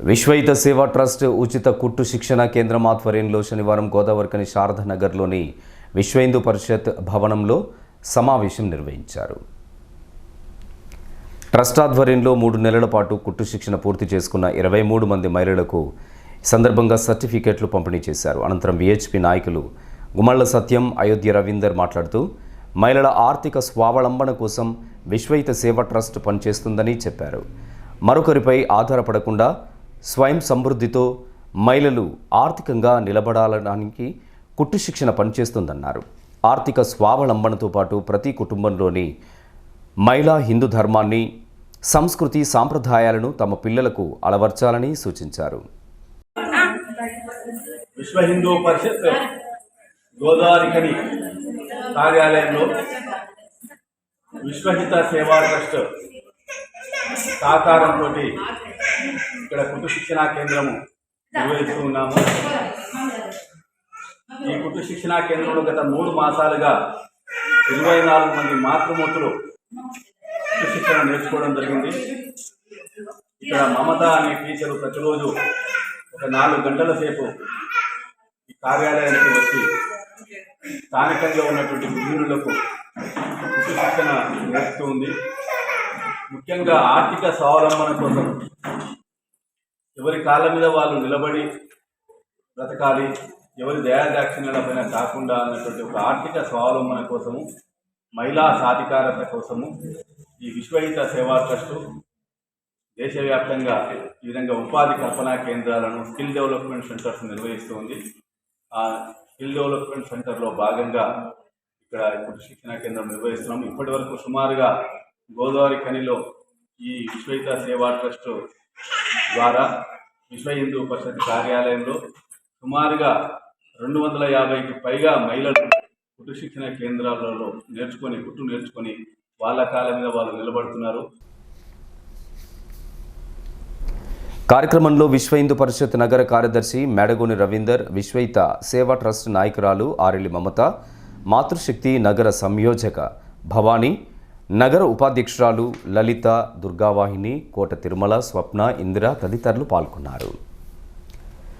విశ్వయుత సేవా ట్రస్ట్ ఉచిత కుట్టు శిక్షణ కేంద్రం ఆధ్వర్యంలో శనివారం గోదావరికని శారదనగర్లోని విశ్వహిందూ పరిషత్ భవనంలో సమావేశం నిర్వహించారు. ట్రస్ట్ ఆధ్వర్యంలో మూడు నెలల పాటు కుట్టు శిక్షణ పూర్తి చేసుకున్న ఇరవై మూడు మంది మహిళలకు సందర్భంగా సర్టిఫికేట్లు పంపిణీ చేశారు. అనంతరం విహెచ్పి నాయకులు గుమళ్ళ సత్యం అయోధ్య రవీందర్ మాట్లాడుతూ మహిళల ఆర్థిక స్వావలంబన కోసం విశ్వయుత సేవ ట్రస్ట్ పనిచేస్తుందని చెప్పారు. మరొకరిపై ఆధారపడకుండా స్వయం సమృద్ధితో మహిళలు ఆర్థికంగా నిలబడాలడానికి కుట్టు శిక్షణ పనిచేస్తుందన్నారు. ఆర్థిక స్వావలంబనతో పాటు ప్రతి కుటుంబంలోని మహిళా హిందూ ధర్మాన్ని సంస్కృతి సాంప్రదాయాలను తమ పిల్లలకు అలవర్చాలని సూచించారు. విశ్వ హిందూ పరిషత్ గోదావరికని కార్యాలయంలో విశ్వహిత సేవా ట్రస్ట్ సహకారంతో ఇక్కడ కుటుంబ శిక్షణా కేంద్రము నిర్వహిస్తూ ఉన్నాము. ఈ కుటుంబ శిక్షణా కేంద్రంలో గత మూడు మాసాలుగా ఇరవై నాలుగు మంది మాతృమూర్తులు కుటుంబ శిక్షణ నేర్చుకోవడం జరిగింది. ఇక్కడ మమత అనే టీచరు ప్రతిరోజు ఒక నాలుగు గంటల సేపు ఈ కార్యాలయానికి వచ్చి స్థానికంగా ఉన్నటువంటి గృహిణులకు శిక్షణ నేర్పుతూ ఉంది. ముఖ్యంగా ఆర్థిక స్వావలంబన కోసం ఎవరి కాళ్ళ మీద వాళ్ళు నిలబడి బ్రతకాలి ఎవరి దయాదాక్షిణ్యాల పైన కాకుండా అన్నటువంటి ఒక ఆర్థిక స్వావలంబన కోసము మహిళా సాధికారత కోసము ఈ విశ్వహిత సేవా ట్రస్టు దేశవ్యాప్తంగా ఈ విధంగా ఉపాధి కల్పనా కేంద్రాలను స్కిల్ డెవలప్మెంట్ సెంటర్స్ నిర్వహిస్తుంది. ఆ స్కిల్ డెవలప్మెంట్ సెంటర్లో భాగంగా ఇక్కడ ఇప్పుడు శిక్షణ కేంద్రం నిర్వహిస్తున్నాం ఇప్పటి వరకు సుమారుగా గోదావరి ఖనిలో ఈ విశ్వహిత సేవా ట్రస్టు ద్వారా విశ్వ హిందూ పరిషత్ కార్యాలయంలో సుమారుగా రెండు వందల యాభైకి పైగా మహిళలు కుట్టు శిక్షణ కేంద్రాలలో నేర్చుకొని కుట్టు నేర్చుకొని వాళ్ళ కాళ్ళ మీద వాళ్ళు నిలబడుతున్నారు. కార్యక్రమంలో విశ్వ హిందూ పరిషత్ నగర కార్యదర్శి మేడగోని రవీందర్ విశ్వయిత సేవా ట్రస్ట్ నాయకురాలు ఆరెల్లి మమత మాతృశక్తి నగర సంయోజక భవానీ నగర ఉపాధ్యక్షురాలు లలిత దుర్గావాహిని కోట తిరుమల స్వప్న ఇందిర తదితరులు పాల్గొన్నారు.